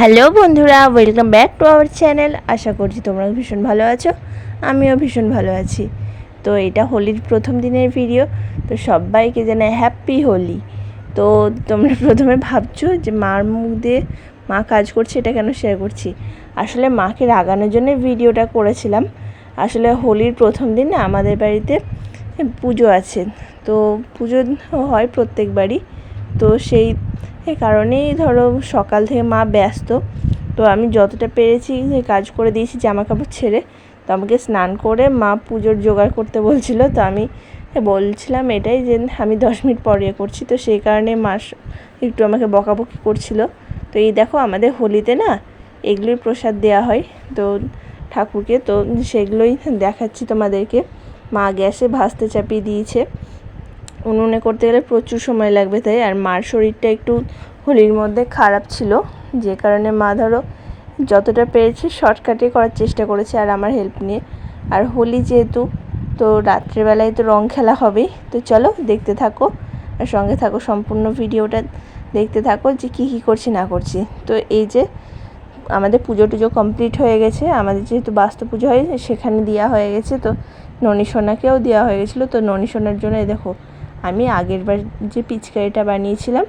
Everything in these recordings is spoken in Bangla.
হ্যালো বন্ধুরা welcome back to our channel আশা করছি তোমরা ভীষণ ভালো আছো, আমিও ভীষণ ভালো আছি। তো এটা হোলির প্রথম দিনের ভিডিও তো সবাইকে জানাই হ্যাপি হোলি। তো তোমরা প্রথমে ভাবছ যে মার মুখ দিয়ে মা কাজ করছে, এটা কেন শেয়ার করছি? আসলে মাকে রাগানোর জন্য ভিডিওটা করেছিলাম। আসলে হোলির প্রথম দিন আমাদের বাড়িতে পুজো আছে। তো পুজো হয় প্রত্যেকবারই। তো সেই কারণেই ধরো সকাল থেকে মা ব্যস্ত। তো আমি যতটা পেরেছি কাজ করে দিয়েছি জামা কাপড় ছেড়ে, তো আমাকে স্নান করে মা পুজোর জোগাড় করতে বলছিল। তো আমি বলছিলাম এটাই যে আমি দশ মিনিট পর ইয়ে করছি। তো সেই কারণে মা একটু আমাকে বকাবকি করছিল। তো এই দেখো আমাদের হোলিতে না এগুলোই প্রসাদ দেওয়া হয়। তো ঠাকুরকে, তো সেগুলোই দেখাচ্ছি তোমাদেরকে। মা গ্যাসে ভাজতে চাপিয়ে দিয়েছে। উনুনে করতে গেলে প্রচুর সময় লাগবে তাই, আর মার শরীরটা একটু হোলির মধ্যে খারাপ ছিল, যে কারণে মা ধরো যতটা পেরেছে শর্টকাটে করার চেষ্টা করেছে আর আমার হেল্প নিয়ে। আর হোলি যেহেতু, তো রাত্রেবেলায় তো রং খেলা হবেই, তো চলো দেখতে থাকো আর সঙ্গে থাকো সম্পূর্ণ ভিডিওটা দেখতে থাকো যে কী কী করছি না করছি। তো এই যে আমাদের পুজো টুজো কমপ্লিট হয়ে গেছে, আমাদের যেহেতু বাস্তু পুজো হয় সেখানে দেওয়া হয়ে গেছে, তো ননী সোনাকেও দেওয়া হয়ে গেছিল, তো ননী সোনার জন্য এই দেখো আমি আগের বার যে পিচকারিটা বানিয়েছিলাম,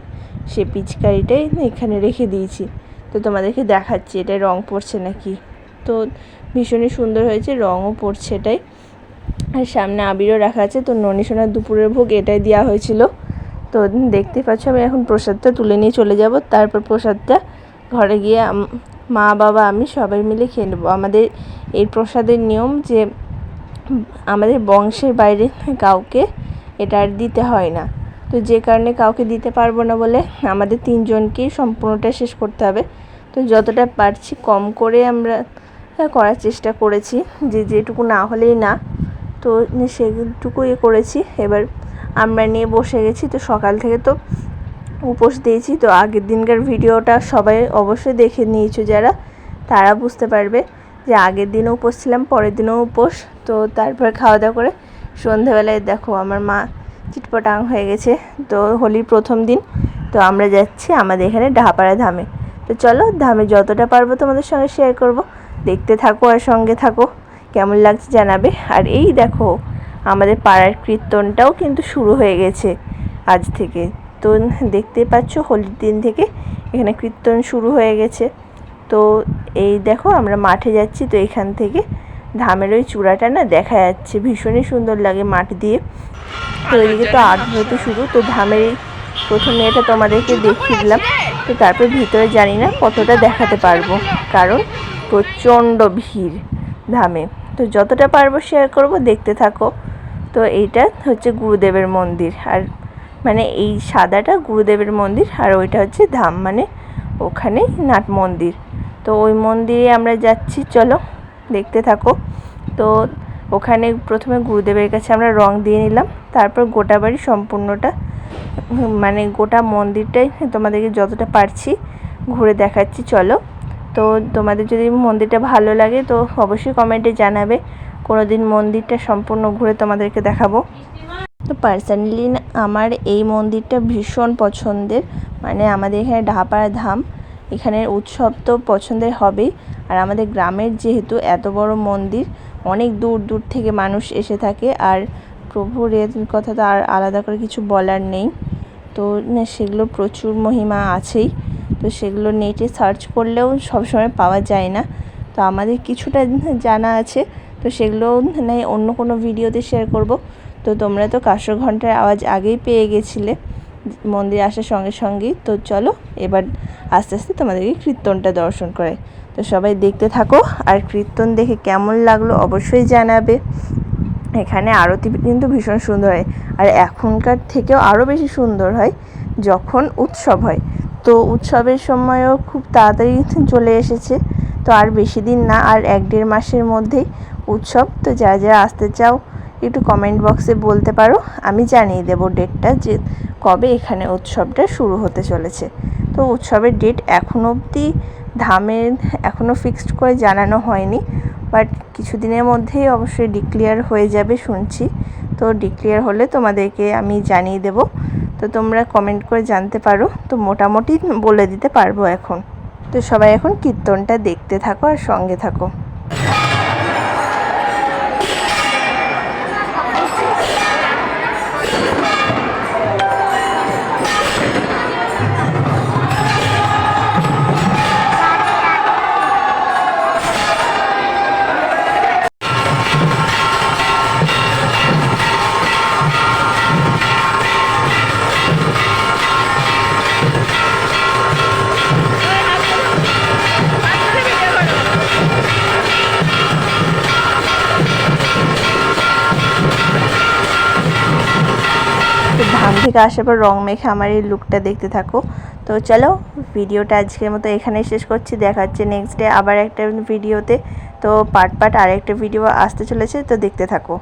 সে পিচকারিটাই এখানে রেখে দিয়েছি। তো তোমাদেরকে দেখাচ্ছি, এটা রং পড়ছে নাকি? তো ভীষণই সুন্দর হয়েছে, রঙও পড়ছে এটাই। আর সামনে আবিরও রাখা আছে, তো সোনার দুপুরের ভোগ এটাই দেওয়া হয়েছিল। তো দেখতে পাচ্ছ, আমি এখন প্রসাদটা তুলে নিয়ে চলে যাব। তারপর প্রসাদটা ঘরে গিয়ে মা, বাবা, আমি সবাই মিলে খেয়ে নেব। আমাদের এই প্রসাদের নিয়ম যে, আমাদের বংশের বাইরে কাউকে এটা আর দিতে হয় না। তো যে কারণে কাউকে দিতে পারব না বলে আমাদের তিনজনকেই সম্পূর্ণটা শেষ করতে হবে। তো যতটা পারছি কম করে আমরা করার চেষ্টা করেছি। যে যেটুকু না হলেই না। তো সেটুকু ইয়ে করেছি। এবার আমরা নিয়ে বসে গেছি। তো সকাল থেকে তো উপোস দিয়েছি। তো আগের দিনকার ভিডিওটা সবাই অবশ্যই দেখে নিয়েছো যারা। তারা বুঝতে পারবে যে আগের দিনও উপোস ছিলাম, পরের দিনও উপোস। তো তারপর খাওয়া দাওয়া করে সন্ধেবেলায় দেখো আমার মা চিটপটাং হয়ে গেছে, তো হোলির প্রথম দিন, তো আমরা যাচ্ছি আমাদের এখানে ডাহাপাড়া ধামে। তো চলো ধামে যতটা পারব তোমাদের সঙ্গে শেয়ার করব, দেখতে থাকো আর সঙ্গে থাকো, কেমন লাগছে জানাবে। আর এই দেখো, আমাদের পাড়ার কীর্তনটাও কিন্তু শুরু হয়ে গেছে আজ থেকে। তো দেখতে পাচ্ছ হোলির দিন থেকে এখানে কীর্তন শুরু হয়ে গেছে। তো এই দেখো আমরা মাঠে যাচ্ছি, তো এখান থেকে ধামের ওই চূড়াটা না দেখা যাচ্ছে, ভীষণই সুন্দর লাগে মাঠ দিয়ে। তো এদিকে তো আট হতে শুরু, তো ধামের প্রথমে এটা তোমাদেরকে দেখিয়ে দিলাম তো তারপর ভিতরে জানি না কতটা দেখাতে পারব, কারণ প্রচণ্ড ভিড় ধামে। তো যতটা পারব শেয়ার করব, দেখতে থাকো। তো এইটা হচ্ছে গুরুদেবের মন্দির, আর মানে এই সাদাটা গুরুদেবের মন্দির, আর ওইটা হচ্ছে ধাম মানে ওখানে নাট মন্দির। তো ওই মন্দিরে আমরা যাচ্ছি, চলো। দেখতে থাকো। তো ওখানে প্রথমে গুরুদেবের কাছে আমরা রং দিয়ে নিলাম, তারপর গোটা বাড়ি সম্পূর্ণটা মানে গোটা মন্দিরটাই তোমাদেরকে যতটা পারছি ঘুরে দেখাচ্ছি, চলো। তো তোমাদের যদি মন্দিরটা ভালো লাগে তো অবশ্যই কমেন্টে জানাবে কোনো দিন মন্দিরটা সম্পূর্ণ ঘুরে তোমাদেরকে দেখাবো। তো পার্সোনালি আমার এই মন্দিরটা ভীষণ পছন্দের মানে আমাদের এখানে ঢাপার ধাম। এখানের উৎসব তো পছন্দের হবেই। আর আমাদের গ্রামের যেহেতু এত বড় মন্দির, অনেক দূর দূর থেকে মানুষ এসে থাকে। আর প্রভুর এর কথা তো আর আলাদা করে কিছু বলার নেই। তো সেগুলো প্রচুর মহিমা আছেই। তো সেগুলো নেটে সার্চ করলেও সবসময় পাওয়া যায় না। তো আমাদের কিছুটা জানা আছে। তো সেগুলো নাই অন্য কোনো ভিডিওতে শেয়ার করব। তো তোমরা তো কাশো ঘণ্টার আওয়াজ আগেই পেয়ে গেছিলে। মন্দিরে আসার সঙ্গে সঙ্গেই। তো চলো, এবার আস্তে আস্তে তোমাদেরকে কীর্তনটা দর্শন করে। তো সবাই দেখতে থাকো, আর কীর্তন দেখে কেমন লাগল অবশ্যই জানাবে। এখানে আরতি কিন্তু ভীষণ সুন্দর হয়, আর এখনকার থেকেও আরও বেশি সুন্দর হয় যখন উৎসব হয়। তো উৎসবের সময়ও খুব তাড়াতাড়ি চলে এসেছে, তো আর বেশি দিন না, আর এক দেড় মাসের মধ্যেই উৎসব। তো যারা যারা আসতে চাও, একটু কমেন্ট বক্সে বলতে পারো, আমি জানিয়ে দেবো ডেটটা যে কবে এখানে উৎসবটা শুরু হতে চলেছে। তো উৎসবের ডেট এখনও অবধি ধামের এখনও ফিক্সড করে জানানো হয়নি বাট কিছুদিনের মধ্যেই অবশ্যই ডিক্লিয়ার হয়ে যাবে শুনছি। তো ডিক্লিয়ার হলে তোমাদেরকে আমি জানিয়ে দেব। তো তোমরা কমেন্ট করে জানতে পারো। তো মোটামুটি বলে দিতে পারব এখন। তো সবাই এখন কীর্তনটা দেখতে থাকো আর সঙ্গে থাকো। থেকে আসার পর রং মেখে আমার এই লুকটা দেখতে থাকো। তো চলো, ভিডিওটা আজকের মতো এখানেই শেষ করছি। দেখা হচ্ছে নেক্সট ডে আবার একটা ভিডিওতে তো পার্ট পার্ট আরেকটা ভিডিও আসতে চলেছে, তো দেখতে থাকো।